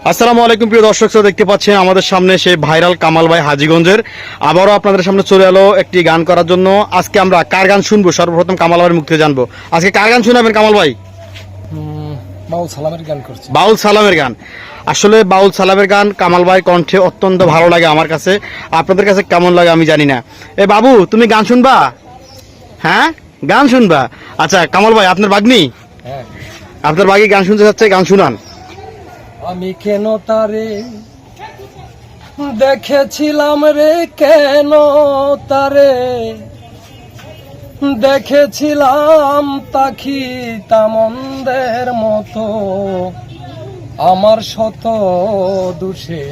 আসসালামু আলাইকুম প্রিয় দর্শক শ্রোতা দেখতে পাচ্ছেন আমাদের সামনে সেই ভাইরাল কামাল ভাই হাজিগঞ্জের। আবারও আপনাদের সামনে চলে এলো একটি গান করার জন্য। আজকে আমরা কার গান শুনব? সর্বপ্রথম কামাল ভাইয়ের মুখ থেকে জানব। আজকে কার গান শোনাবেন কামাল ভাই? মাউল সালামের গান করছে। বাউল সালামের গান। আসলে বাউল সালামের গান কামাল ভাই কণ্ঠে অত্যন্ত ভালো লাগে আমার কাছে। আপনাদের কাছে কেমন লাগে আমি জানি না। এ বাবু তুমি গান শুনবা? হ্যাঁ? গান শুনবা? আচ্ছা কামাল ভাই আপনার বাগনি? হ্যাঁ। আপনার বাগি গান শুনতে যাচ্ছে গান শুনান। আমি কেন তারে দেখেছিলাম রে? কেন তারে দেখেছিলাম তাকি তামন্দের মতো? আমার শত দুষে,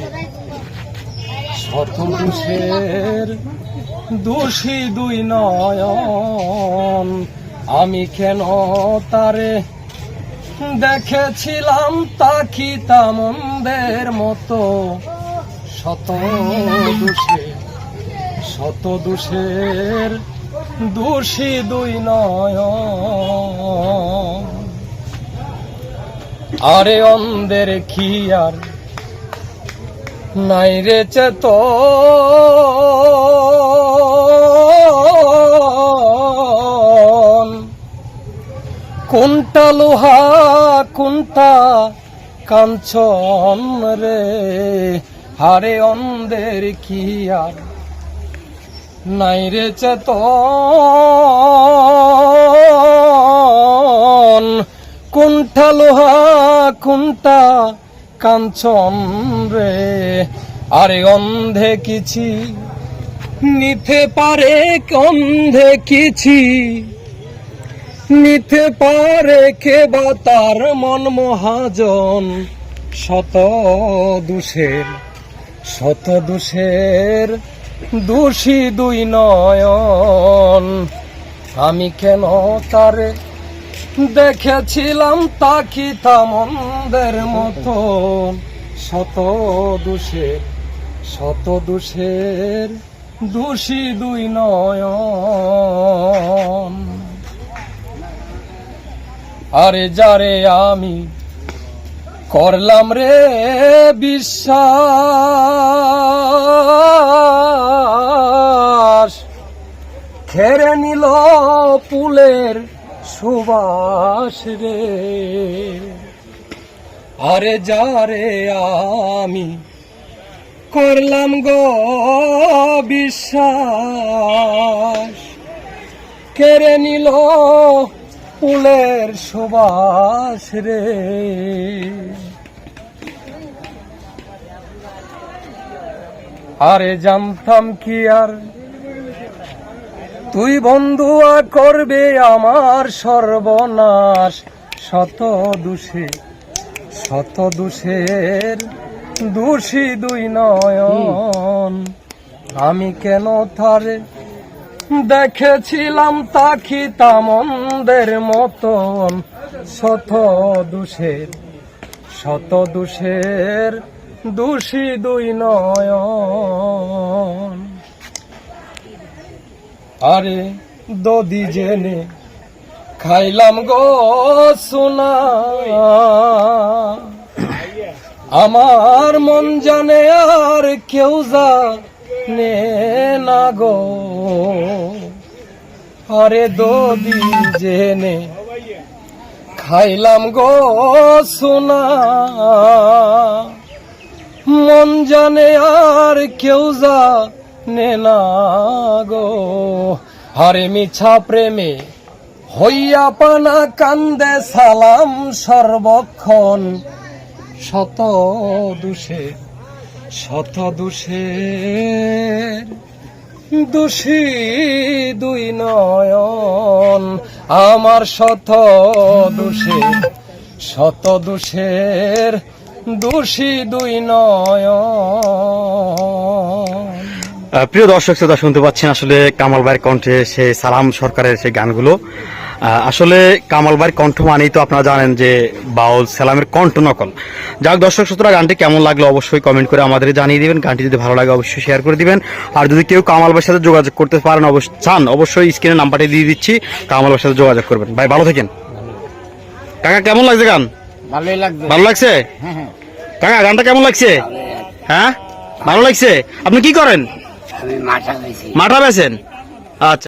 শত দুষের দোষী দুই নয়ন। আমি কেন তারে দেখেছিলাম তাকি তামন্দের মতো। শত দুষে, শত দুষের দোষী দুই নয় আরে অন্ধের কি আর, নাই রে চেত কোনটা লোহা, কোনটা কাঞ্চন রে? হারে অন্ধের কি আর নাই রে চেতন? কোনটা লোহা, কোনটা কাঞ্চন রে? আরে অন্ধে কিছি, নিতে পারে অন্ধে কিছি। নিতে পারে কে বা তার মন মহাজন। শত দুষের শত দুষের, দোষী দুই নয়ন। আমি কেন তারে দেখেছিলাম তাকি তামন্দের মতো শত দুষের শত দুষের, দোষী দুই নয়ন। আরে যারে আমি করলাম রে বিশ্বাস। খেরে নিল পুলের সুবাস রে। আরে যারে আমি করলাম গো বিশ্বাস। কেড়ে নিল ফুলের সুবাস রে। আরে জানতাম কি আর? তুই বন্ধুয়া করবে আমার সর্বনাশ। শত দুষে, শত দুষের দোষী দুই নয়ন। আমি কেন তারে দেখেছিলাম তাকি তামন্দের মতন। শত দুষের শত দুষের, দোষী দুই নয়ন। আরে দদি জেনে খাইলাম গো সোনা। আমার মন জানে আর কেউ জানে না গো আরে দদি জেনে খাইলাম গো সোনা। মন জানে আর কেউ জানে না গো। আরে মিছা প্রেমে হইয়া পানা কান্দে সালাম সর্বক্ষণ শত দুষে। শত দুষের দোষী দুই নয়ন আমার শত দোষে শত দোষের দোষী দুই নয়ন। প্রিয় দর্শক শ্রোতা শুনতে পাচ্ছেন আসলে কামাল ভাইয়ের কণ্ঠে সেই সালাম সরকারের সেই গানগুলো। আসলে কামাল ভাইয়ের কণ্ঠ মানেই তো আপনারা জানেন যে বাউল সালামের কণ্ঠ নকল। যাক দর্শক শ্রোতা গানটি কেমন লাগল অবশ্যই কমেন্ট করে আমাদের জানিয়ে দিবেন। গানটি যদি ভালো লাগে অবশ্যই শেয়ার করে দিবেন। আর যদি কেউ কামাল ভাইয়ের সাথে যোগাযোগ করতে পারেন অবশ্যই চান অবশ্যই স্ক্রিনে নাম্বারটি দিয়ে দিচ্ছি। কামাল ভাইয়ের সাথে যোগাযোগ করবেন। ভাই ভালো থাকেন। কাকা কেমন লাগছে গান? ভালো লাগছে? হ্যাঁ হ্যাঁ। কাকা গানটা কেমন লাগছে। হ্যাঁ? ভালো লাগছে? আপনি কি করেন? মাঠা বেছেন আচ্ছা।